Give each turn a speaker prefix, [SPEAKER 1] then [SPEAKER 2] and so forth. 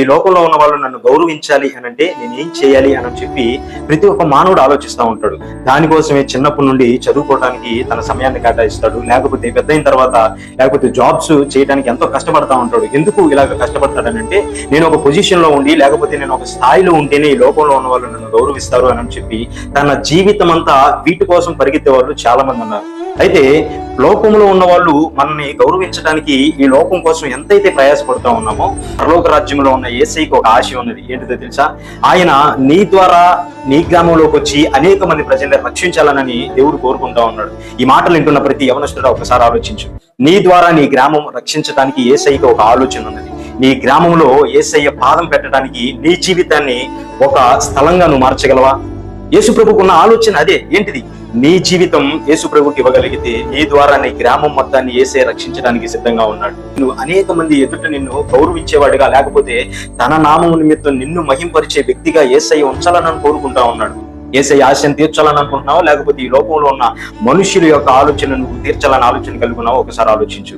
[SPEAKER 1] ఈ లోకంలో ఉన్న వాళ్ళు నన్ను గౌరవించాలి అని అంటే నేను ఏం చేయాలి అని చెప్పి ప్రతి ఒక్క మానవుడు ఆలోచిస్తూ ఉంటాడు. దానికోసమే చిన్నప్పటి నుండి చదువుకోవడానికి తన సమయాన్ని కేటాయిస్తాడు. లేకపోతే పెద్ద అయిన తర్వాత లేకపోతే జాబ్స్ చేయడానికి ఎంతో కష్టపడతా ఉంటాడు. ఎందుకు ఇలాగ కష్టపడతాడనంటే నేను ఒక పొజిషన్లో ఉండి లేకపోతే నేను ఒక స్థాయిలో ఉంటేనే ఈ లోకంలో ఉన్న వాళ్ళు నన్ను గౌరవిస్తారు అని చెప్పి తన జీవితం అంతా వీటి కోసం పరిగెత్తే వాళ్ళు చాలా మంది ఉన్నారు. అయితే లోకంలో ఉన్న వాళ్ళు మనల్ని గౌరవించడానికి ఈ లోకం కోసం ఎంతైతే ప్రయాసపడుతూ ఉన్నామో పరలోక రాజ్యంలో ఉన్న ఏసైకి ఒక ఆశ ఉన్నది. ఏంటిదో తెలుసా? ఆయన నీ ద్వారా నీ గ్రామంలోకి వచ్చి అనేక మంది ప్రజల్ని రక్షించాలనని దేవుడు కోరుకుంటా ఉన్నాడు. ఈ మాటలు వింటున్న ప్రతి యవనస్తుడు ఒకసారి ఆలోచించు. నీ ద్వారా నీ గ్రామం రక్షించడానికి ఏసైకి ఒక ఆలోచన ఉన్నది. నీ గ్రామంలో ఏసయ్య పాదం పెట్టడానికి నీ జీవితాన్ని ఒక స్థలంగా నువ్వు మార్చగలవా? యేసుప్రభుకు ఉన్న ఆలోచన అదే ఏంటిది? నీ జీవితం యేసుప్రభుకి ఇవ్వగలిగితే నీ ద్వారా నీ గ్రామం మొత్తాన్ని ఏసే రక్షించడానికి సిద్ధంగా ఉన్నాడు. నువ్వు అనేక మంది ఎదుట నిన్ను గౌరవించేవాడిగా లేకపోతే తన నామం నిమిత్తం నిన్ను మహింపరిచే వ్యక్తిగా ఏసయ్య ఉంచాలని కోరుకుంటా ఉన్నాడు. ఏసై ఆశను తీర్చాలని అనుకుంటున్నావు? లేకపోతే ఈ లోకంలో ఉన్న మనుషుల యొక్క ఆలోచన నువ్వు తీర్చాలని ఆలోచన కలిగి ఒకసారి ఆలోచించు.